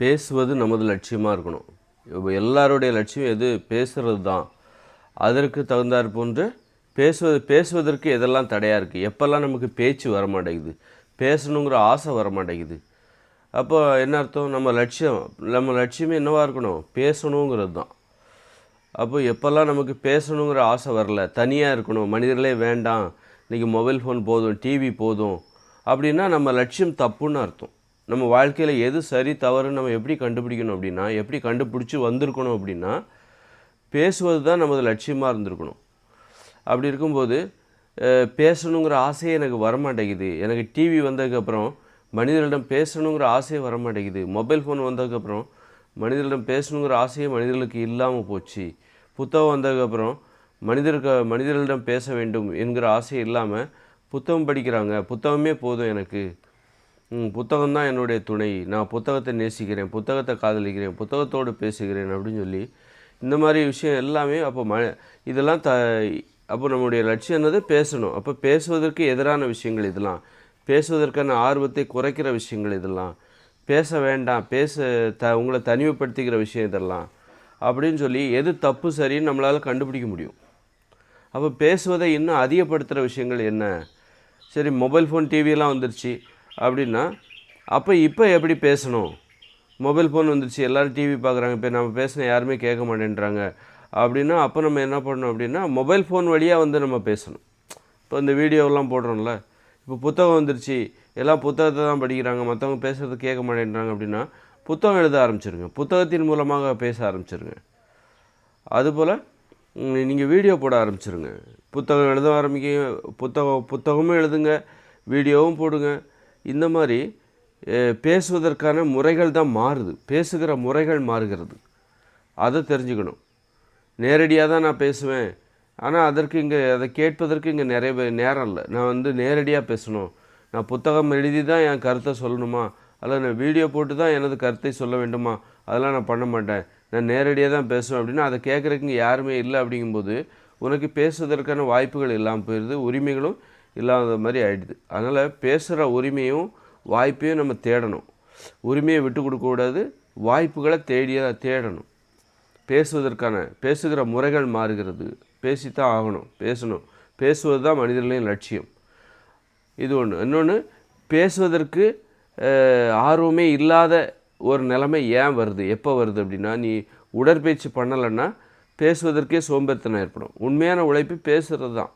பேசுவது நமது லட்சியமாக இருக்கணும். இப்போ எல்லாருடைய லட்சியம் எது? பேசுகிறது தான் அதற்கு தகுந்தாற் போன்று பேசுவது பேசுவதற்கு எதெல்லாம் தடையாக இருக்குது எப்போல்லாம் நமக்கு பேச்சு வர மாட்டேங்குது பேசணுங்கிற ஆசை வர மாட்டேங்குது அப்போ என்ன அர்த்தம்? நம்ம லட்சியம் நம்ம லட்சியமே என்னவாக இருக்கணும்? பேசணுங்கிறது தான் அப்போ எப்போல்லாம் நமக்கு பேசணுங்கிற ஆசை வரல தனியாக இருக்கணும் மனிதர்களே வேண்டாம் இன்றைக்கி மொபைல் ஃபோன் போதும் டிவி போதும் அப்படின்னா நம்ம லட்சியம் தப்புன்னு அர்த்தம். நம்ம வாழ்க்கையில் எது சரி தவறுன்னு நம்ம எப்படி கண்டுபிடிக்கணும் அப்படின்னா எப்படி கண்டுபிடிச்சி வந்திருக்கணும் அப்படின்னா பேசுவது தான் நமது லட்சியமாக இருந்திருக்கணும். அப்படி இருக்கும்போது பேசணுங்கிற ஆசையே எனக்கு வரமாட்டேங்குது. எனக்கு டிவி வந்ததுக்கப்புறம் மனிதர்களிடம் பேசணுங்கிற ஆசையே வரமாட்டேங்குது. மொபைல் ஃபோன் வந்ததுக்கப்புறம் மனிதர்களிடம் பேசணுங்கிற ஆசையே மனிதர்களுக்கு இல்லாமல் போச்சு. புத்தகம் வந்ததுக்கப்புறம் மனிதருக்கு மனிதர்களிடம் பேச வேண்டும் என்கிற ஆசை இல்லாமல் புத்தகம் படிக்கிறாங்க. புத்தகமே போதும் எனக்கு. புத்தகம் தான் என்னுடைய துணை. நான் புத்தகத்தை நேசிக்கிறேன் புத்தகத்தை காதலிக்கிறேன் புத்தகத்தோடு பேசுகிறேன் அப்படின்னு சொல்லி இந்த மாதிரி விஷயம் எல்லாமே அப்போ ம இதெல்லாம் த அப்போ நம்முடைய லட்சியம் என்னது? பேசணும். அப்போ பேசுவதற்கு எதிரான விஷயங்கள் இதெல்லாம். பேசுவதற்கான ஆர்வத்தை குறைக்கிற விஷயங்கள் இதெல்லாம். பேச வேண்டாம் பேச த உங்களை தனிமைப்படுத்திக்கிற விஷயம் இதெல்லாம். அப்படின்னு சொல்லி எது தப்பு சரின்னு நம்மளால் கண்டுபிடிக்க முடியும். அப்போ பேசுவதை இன்னும் அதிகப்படுத்துகிற விஷயங்கள் என்ன? சரி மொபைல் ஃபோன் டிவியெல்லாம் வந்துருச்சு. அப்படின்னா அப்போ இப்போ எப்படி பேசணும்? மொபைல் ஃபோன் வந்துருச்சு எல்லோரும் டிவி பார்க்குறாங்க இப்போ நம்ம பேசின யாருமே கேட்க மாட்டேன்றாங்க. அப்படின்னா அப்போ நம்ம என்ன பண்ணணும் அப்படின்னா மொபைல் ஃபோன் வழியாக வந்து நம்ம பேசணும். இப்போ இந்த வீடியோவெல்லாம் போடுறோம்ல இப்போ புத்தகம் வந்துருச்சு எல்லாம் புத்தகத்தை தான் படிக்கிறாங்க மற்றவங்க பேசுகிறது கேட்க மாட்டேன்றாங்க அப்படின்னா புத்தகம் எழுத ஆரம்பிச்சிருங்க. புத்தகத்தின் மூலமாக பேச ஆரம்பிச்சிருங்க. அதுபோல் நீங்கள் வீடியோ போட ஆரம்பிச்சிருங்க. புத்தகம் எழுத ஆரம்பிக்க புத்தகம் புத்தகமும் எழுதுங்க வீடியோவும் போடுங்க. இந்த மாதிரி பேசுவதற்கான முறைகள் தான் மாறுது. பேசுகிற முறைகள் மாறுகிறது. அதை தெரிஞ்சுக்கணும். நேரடியாக தான் நான் பேசுவேன். ஆனால் அதற்கு இங்கே அதை கேட்பதற்கு இங்கே நிறைய பேர் நேரம் இல்லை. நான் வந்து நேரடியாக பேசணும். நான் புத்தகம் எழுதி தான் என் கருத்தை சொல்லணுமா? அல்லது நான் வீடியோ போட்டு தான் எனது கருத்தை சொல்ல வேண்டுமா? அதெல்லாம் நான் பண்ண மாட்டேன். நான் நேரடியாக தான் பேசுவேன் அப்படின்னா அதை கேட்குறதுக்கு இங்கே யாருமே இல்லை அப்படிங்கும்போது உனக்கு பேசுவதற்கான வாய்ப்புகள் இல்லாமல் போயிடுது. உரிமைகளும் இல்லாத மாதிரி ஆகிடுது அதனால் பேசுகிற உரிமையும் வாய்ப்பையும் நம்ம தேடணும். உரிமையை விட்டு கொடுக்கக்கூடாது வாய்ப்புகளை தேடிய தேடணும். பேசுவதற்கான பேசுகிற முறைகள் மாறுகிறது. பேசித்தான் ஆகணும் பேசணும். பேசுவது தான் மனிதர்களின் லட்சியம். இது ஒன்று இன்னொன்று பேசுவதற்கு ஆர்வமே இல்லாத ஒரு நிலைமை ஏன் வருது? எப்போ வருது அப்படின்னா நீ உடற்பயிற்சி பண்ணலைன்னா பேசுவதற்கே சோம்பேறித்தனம் ஏற்படும். உண்மையான உழைப்பு பேசுகிறது தான்.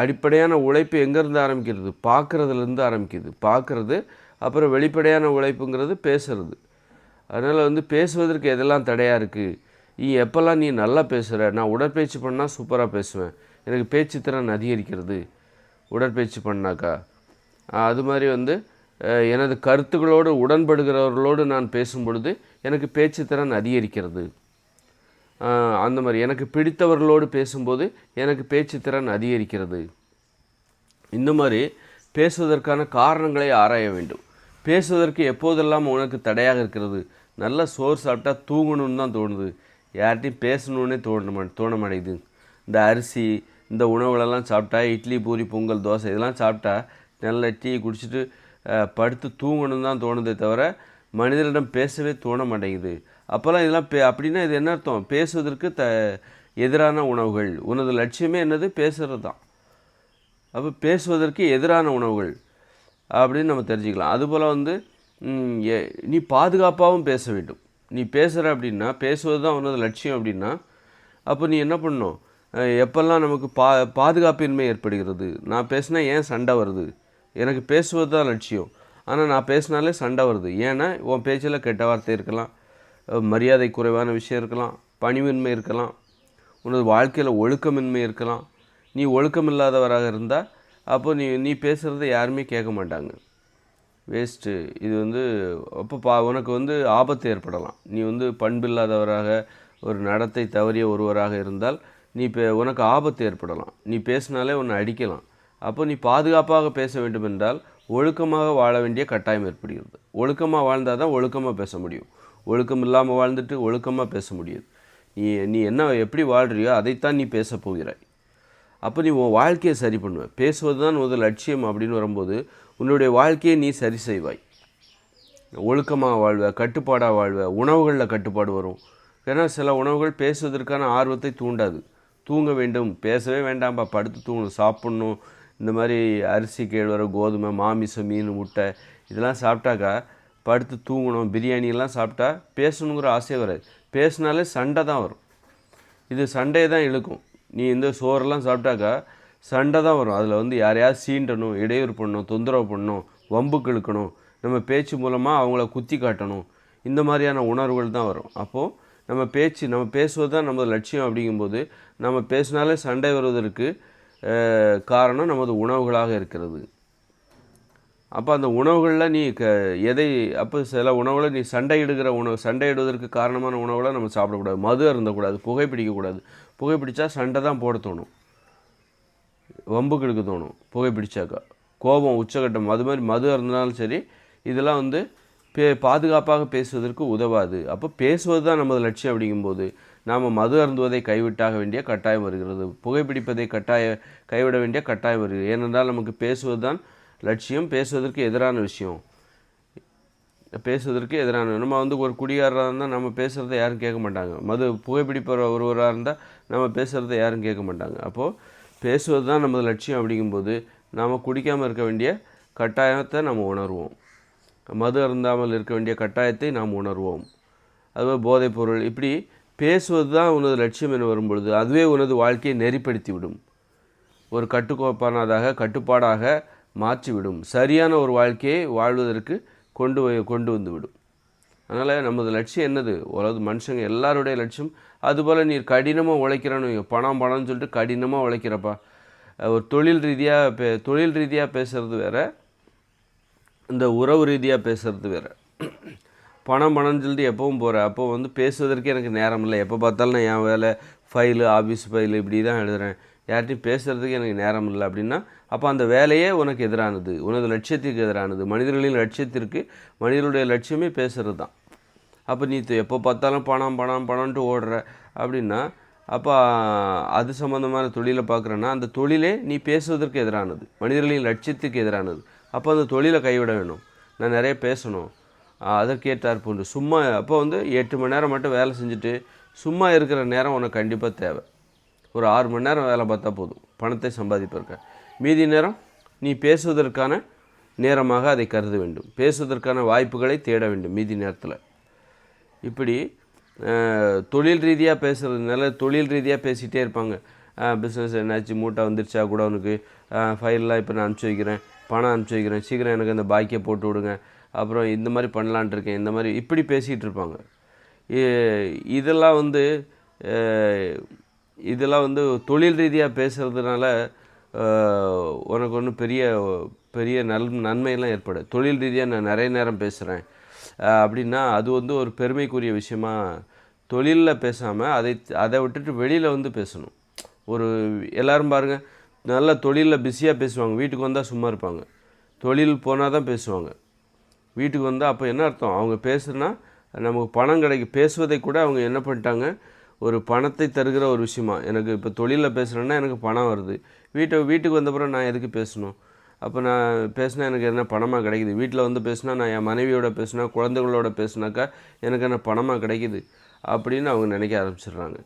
அடிப்படையான உழைப்பு எங்கேருந்து ஆரம்பிக்கிறது? பார்க்குறதுலேருந்து ஆரம்பிக்குது. பார்க்குறது அப்புறம் வெளிப்படையான உழைப்புங்கிறது பேசுறது. அதனால் வந்து பேசுவதற்கு எதெல்லாம் தடையாக இருக்குது நீ எப்போல்லாம் நீ நல்லா பேசுகிற நான் உடற்பயிற்சி பண்ணால் சூப்பராக பேசுவேன். எனக்கு பேச்சு திறன் அதிகரிக்கிறது. உடற்பயிற்சி பண்ணாக்கா. அது மாதிரி வந்து எனது கருத்துக்களோடு உடன்படுகிறவர்களோடு நான் பேசும் பொழுது எனக்கு பேச்சு திறன் அதிகரிக்கிறது. அந்த மாதிரி. எனக்கு பிடித்தவர்களோடு பேசும்போது எனக்கு பேச்சு திறன் அதிகரிக்கிறது. இந்த மாதிரி பேசுவதற்கான காரணங்களை ஆராய வேண்டும். பேசுவதற்கு எப்போதெல்லாம் உனக்கு தடையாக இருக்கிறது? நல்ல சோறு சாப்பிட்டா தூங்கணும்னு தான் தோணுது. யார்கிட்டையும் பேசணுன்னே தோண தோண மாட்டேங்குது இந்த அரிசி இந்த உணவுகளெல்லாம் சாப்பிட்டா இட்லி பூரி பொங்கல் தோசை இதெல்லாம் சாப்பிட்டா நல்ல டீ குடிச்சிட்டு படுத்து தூங்கணும்னு தான் தோணுதே தவிர மனிதரிடம் பேசவே தோண மாட்டேங்குது அப்போல்லாம் இதெல்லாம் பே அப்படின்னா இது என்ன அர்த்தம்? பேசுவதற்கு த எதிரான உணவுகள். உனது லட்சியமே என்னது? பேசுகிறது தான் அப்போ பேசுவதற்கு எதிரான உணவுகள் அப்படின்னு நம்ம தெரிஞ்சுக்கலாம். அதுபோல் வந்து நீ பாதுகாப்பாகவும் பேச வேண்டும். நீ பேசுகிற அப்படின்னா பேசுவது தான் உனது லட்சியம் அப்படின்னா அப்போ நீ என்ன பண்ணணும்? எப்போல்லாம் எப்பெல்லாம் நமக்கு பா பாதுகாப்பின்மை ஏற்படுகிறது? நான் பேசினா ஏன் சண்டை வருது? எனக்கு பேசுவது தான் லட்சியம். ஆனால் நான் பேசினாலே சண்டை வருது. ஏன்னா உன் பேச்சில் கெட்ட வார்த்தை இருக்கலாம். மரியாதை குறைவான விஷயம் இருக்கலாம் பணிவின்மை இருக்கலாம் உனது வாழ்க்கையில் ஒழுக்கமின்மை இருக்கலாம். நீ ஒழுக்கம் இல்லாதவராக இருந்தால் அப்போ நீ நீ பேசுகிறத யாருமே கேட்க மாட்டாங்க. வேஸ்ட்டு இது வந்து அப்போ பா உனக்கு வந்து ஆபத்து ஏற்படலாம். நீ வந்து பண்பில்லாதவராக ஒரு நடத்தை தவறிய ஒருவராக இருந்தால் நீ இப்போ உனக்கு ஆபத்து ஏற்படலாம். நீ பேசினாலே உன்னை அடிக்கலாம். அப்போ நீ பாதுகாப்பாக பேச வேண்டும் என்றால் ஒழுக்கமாக வாழ வேண்டிய கட்டாயம் ஏற்படுகிறது. ஒழுக்கமாக வாழ்ந்தால் தான் ஒழுக்கமாக பேச முடியும். ஒழுக்கம் இல்லாமல் வாழ்ந்துட்டு ஒழுக்கமாக பேச முடியாது நீ நீ என்ன எப்படி வாழ்கிறியோ அதைத்தான் நீ பேச போகிறாய். அப்போ நீ உன் வாழ்க்கையை சரி பண்ணுவ. பேசுவது தான் முதல் லட்சியம் அப்படின்னு வரும்போது உன்னுடைய வாழ்க்கையை நீ சரி செய்வாய். ஒழுக்கமாக வாழ்வ கட்டுப்பாடாக வாழ்வ உணவுகளில் கட்டுப்பாடு வரும். ஏன்னா சில உணவுகள் பேசுவதற்கான ஆர்வத்தை தூண்டாது. தூங்க வேண்டும். பேசவே வேண்டாம்பா. படுத்து தூங்கணும். சாப்பிட்ணும். இந்த மாதிரி அரிசி கேழ்வரை கோதுமை மாமிசம் மீன் முட்டை இதெல்லாம் சாப்பிட்டாக்கா படுத்து தூங்கணும் பிரியாணியெல்லாம் சாப்பிட்டா பேசணுங்கிற ஆசையே வராது. பேசினாலே சண்டை தான் வரும். இது சண்டையை தான் இழுக்கும். நீ இந்த சோறெல்லாம் சாப்பிட்டாக்கா சண்டை தான் வரும். அதில் வந்து யாரையாவது சீண்டணும் இடையூறு பண்ணணும் தொந்தரவு பண்ணணும் வம்புக்கு இழுக்கணும் நம்ம பேச்சு மூலமாக அவங்கள குத்தி காட்டணும். இந்த மாதிரியான உணர்வுகள் தான் வரும். அப்போது நம்ம பேச்சு நம்ம பேசுவது தான் நமது லட்சியம் அப்படிங்கும்போது நம்ம பேசினாலே சண்டை வருவதற்கு காரணம் நமது உணவுகளாக இருக்கிறது. அப்போ அந்த உணவுகளில் நீ க எதை அப்போ சில உணவுகளை நீ சண்டையிடுகிற உணவு சண்டையிடுவதற்கு காரணமான உணவுகளை நம்ம சாப்பிடக்கூடாது. மது அருந்தக்கூடாது புகைப்பிடிக்கக்கூடாது புகைப்பிடிச்சா சண்டை தான் போட தோணும். வம்புக்கு எடுக்க தோணும் புகைப்பிடிச்சாக்கா கோபம் உச்சகட்டம் அது மாதிரி மது அருந்தினாலும் சரி இதெல்லாம் வந்து பே பாதுகாப்பாக பேசுவதற்கு உதவாது. அப்போ பேசுவது தான் நமது லட்சியம் அப்படிங்கும்போது நாம் மது அருந்துவதை கைவிட்டாக வேண்டிய கட்டாயம் வருகிறது. புகைப்பிடிப்பதை கட்டாய கைவிட வேண்டிய கட்டாயம் வருகிறது. ஏனென்றால் நமக்கு பேசுவது தான் லட்சியம் பேசுவதற்கு எதிரான விஷயம். பேசுவதற்கு எதிரான நம்ம வந்து ஒரு குடிகாரராக இருந்தால் நம்ம பேசுகிறத யாரும் கேட்க மாட்டாங்க. மது புகைப்பிடிப்பவர் ஒருவராக இருந்தால் நம்ம பேசுகிறத யாரும் கேட்க மாட்டாங்க. அப்போது பேசுவது தான் நமது லட்சியம் அப்படிங்கும்போது நாம் குடிக்காமல் இருக்க வேண்டிய கட்டாயத்தை நம்ம உணர்வோம். மது அருந்தாமல் இருக்க வேண்டிய கட்டாயத்தை நாம் உணர்வோம். அதுவே போதைப் பொருள். இப்படி பேசுவது தான் உனது லட்சியம் என வரும்பொழுது அதுவே உனது வாழ்க்கையை நெறிப்படுத்தி விடும் ஒரு கட்டுக்கோப்பானதாக கட்டுப்பாடாக மாற்றிவிடும். சரியான ஒரு வாழ்க்கையை வாழ்வதற்கு கொண்டு கொண்டு வந்து விடும் அதனால் நமது லட்சியம் என்னது? உலக மனுஷங்க எல்லாருடைய லட்சியம் அதுபோல் நீ கடினமாக உழைக்கிறான்னு வைங்க. பணம் பணம்னு சொல்லிட்டு கடினமாக உழைக்கிறப்பா. ஒரு தொழில் ரீதியாக பே தொழில் ரீதியாக பேசுகிறது வேற இந்த உறவு ரீதியாக பேசுகிறது வேற. பணம் பணம்னு சொல்லிட்டு எப்பவும் போகிறேன் அப்போ வந்து பேசுவதற்கு எனக்கு நேரம் இல்லை. எப்போ பார்த்தாலும் நான் என் வேலை ஃபைலு ஆஃபீஸ் ஃபைலு இப்படி தான் எழுதுகிறேன் யார்கிட்டையும் பேசுகிறதுக்கு எனக்கு நேரம் இல்லை. அப்படின்னா அப்போ அந்த வேலையே உனக்கு எதிரானது. உனது லட்சியத்திற்கு எதிரானது. மனிதர்களின் லட்சியத்திற்கு மனிதர்களுடைய லட்சியமே பேசுகிறது தான் அப்போ நீ எப்போ பார்த்தாலும் பணம் பணம் பணம்ட்டு ஓடுற அப்படின்னா அப்போ அது சம்மந்தமான தொழிலை பார்க்குறேன்னா அந்த தொழிலே நீ பேசுவதற்கு எதிரானது. மனிதர்களின் லட்சியத்துக்கு எதிரானது. அப்போ அந்த தொழிலை கைவிட வேணும். நான் நிறைய பேசணும். அதற்கேற்றார் போன்று. சும்மா அப்போ வந்து எட்டு மணி நேரம் மட்டும் வேலை செஞ்சுட்டு சும்மா இருக்கிற நேரம் உனக்கு கண்டிப்பாக தேவை. ஒரு ஆறு மணி நேரம் வேலை பார்த்தா போதும். பணத்தை சம்பாதிப்பதற்கு. மீதி நேரம் நீ பேசுவதற்கான நேரமாக அதை கருத வேண்டும். பேசுவதற்கான வாய்ப்புகளை தேட வேண்டும் மீதி நேரத்தில். இப்படி தொழில் ரீதியாக பேசுகிறதுனால தொழில் ரீதியாக பேசிகிட்டே இருப்பாங்க. பிஸ்னஸ் என்னாச்சு மூட்டை வந்துருச்சா கூட உனக்கு ஃபைல்லாம் இப்போ நான் அனுப்பிச்சி வைக்கிறேன் பணம் அனுப்பிச்சி வைக்கிறேன் சீக்கிரம் எனக்கு அந்த பாக்கியை போட்டு விடுங்க அப்புறம் இந்த மாதிரி பண்ணலான்ட்டு இருக்கேன் இந்த மாதிரி இப்படி பேசிகிட்டு இருப்பாங்க. இதெல்லாம் வந்து இதெல்லாம் வந்து தொழில் ரீதியாக பேசுகிறதுனால உனக்கு ஒன்றும் பெரிய பெரிய நல் நன்மையெல்லாம் ஏற்படும் தொழில் ரீதியாக நான் நிறைய நேரம் பேசுகிறேன் அப்படின்னா அது வந்து ஒரு பெருமைக்குரிய விஷயமா தொழிலில் பேசாமல் அதை அதை விட்டுட்டு வெளியில் வந்து பேசணும். ஒரு எல்லோரும் பாருங்கள் நல்ல தொழிலில் பிஸியாக பேசுவாங்க. வீட்டுக்கு வந்தால் சும்மா இருப்பாங்க. தொழில் போனால் தான் பேசுவாங்க. வீட்டுக்கு வந்தால் அப்போ என்ன அர்த்தம்? அவங்க பேசுனா நமக்கு பணம் கிடைக்கும் பேசுவதை கூட அவங்க என்ன பண்ணிட்டாங்க? ஒரு பணத்தை தருகிற ஒரு விஷயமா? எனக்கு இப்போ தொழிலில் பேசுகிறேன்னா எனக்கு பணம் வருது. வீட்டை வீட்டுக்கு வந்தப்புறம் நான் எதுக்கு பேசணும்? அப்போ நான் பேசினா எனக்கு என்ன பணமாக கிடைக்குது? வீட்டில் வந்து பேசினா நான் என் மனைவியோட பேசினா குழந்தைகளோட பேசினாக்கா எனக்கு என்ன பணமாக கிடைக்குது? அப்படின்னு அவங்க நினைக்க ஆரம்பிச்சிடுறாங்க.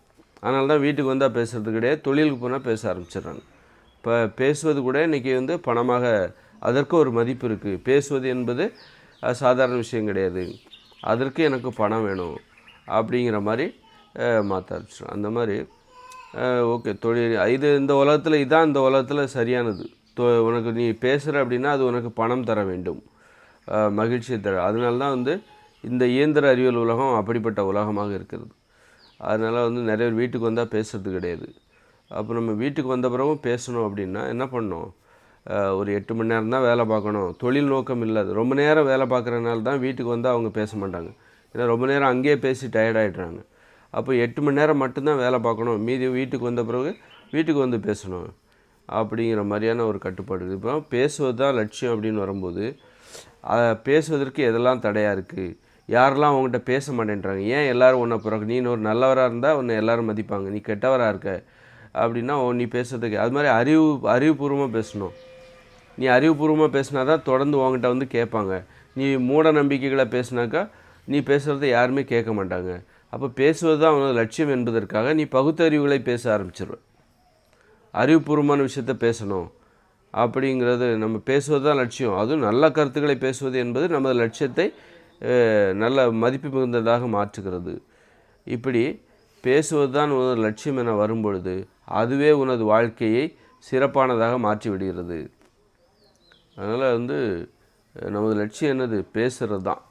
அதனால தான் வீட்டுக்கு வந்தால் பேசுகிறது கிடையாது தொழிலுக்கு போனால் பேச ஆரம்பிச்சிடுறாங்க. இப்போ பேசுவது கூட இன்றைக்கி வந்து பணமாக அதற்கு ஒரு மதிப்பு இருக்குது பேசுவது என்பது சாதாரண விஷயம் கிடையாது. அதற்கு எனக்கு பணம் வேணும் அப்படிங்கிற மாதிரி மாற்ற ஆரம்பிச்சிடும் அந்த மாதிரி ஓகே தொழில் இது இந்த உலகத்தில் இதுதான் இந்த உலகத்தில் சரியானது. தொ உனக்கு நீ பேசுகிற அப்படின்னா அது உனக்கு பணம் தர வேண்டும். மகிழ்ச்சியை தர. அதனால தான் வந்து இந்த இயந்திர அறிவியல் உலகம் அப்படிப்பட்ட உலகமாக இருக்கிறது. அதனால் வந்து நிறைய பேர் வீட்டுக்கு வந்தால் பேசுறது கிடையாது. அப்போ நம்ம வீட்டுக்கு வந்த பிறகும் பேசணும் அப்படின்னா என்ன பண்ணோம் ஒரு எட்டு மணி நேரம் தான் வேலை பார்க்கணும். தொழில் நோக்கம் இல்லாது ரொம்ப நேரம் வேலை பார்க்குறதுனால தான் வீட்டுக்கு வந்தால் அவங்க பேச மாட்டாங்க. ஏன்னா ரொம்ப நேரம் அங்கேயே பேசி டயர்டாகிடுறாங்க அப்போ எட்டு மணி நேரம் மட்டும்தான் வேலை பார்க்கணும். மீதி வீட்டுக்கு வந்த பிறகு வீட்டுக்கு வந்து பேசணும். அப்படிங்கிற மாதிரியான ஒரு கட்டுப்பாடு இப்போ பேசுவது தான் லட்சியம் அப்படின்னு வரும்போது பேசுவதற்கு எதெல்லாம் தடையாக இருக்குது யாரெல்லாம் அவங்ககிட்ட பேச மாட்டேன்றாங்க? ஏன் எல்லோரும் ஒன்றை பிறகு நீ ஒரு நல்லவராக இருந்தால் உன்னை எல்லோரும் மதிப்பாங்க. நீ கெட்டவராக இருக்க. அப்படின்னா நீ பேசுறதுக்கு அது மாதிரி அறிவு அறிவுபூர்வமாக பேசணும். நீ அறிவுபூர்வமாக பேசினா தான் தொடர்ந்து உன்கிட்ட வந்து கேட்பாங்க. நீ மூட நம்பிக்கைகளை பேசினாக்கா நீ பேசுகிறத யாருமே கேட்க மாட்டாங்க. அப்போ பேசுவது தான் உனது லட்சியம் என்பதற்காக நீ பகுத்தறிவுகளை பேச ஆரம்பிச்சிருவ. அறிவுபூர்வமான விஷயத்த பேசணும். அப்படிங்கிறது நம்ம பேசுவது தான் லட்சியம். அதுவும் நல்ல கருத்துக்களை பேசுவது என்பது நமது லட்சியத்தை நல்ல மதிப்பு மிகுந்ததாக மாற்றுகிறது. இப்படி பேசுவது தான் உனது லட்சியம் என வரும்பொழுது அதுவே உனது வாழ்க்கையை சிறப்பானதாக மாற்றி விடுகிறது. அதனால் வந்து நமது லட்சியம் என்னது? பேசுகிறது தான்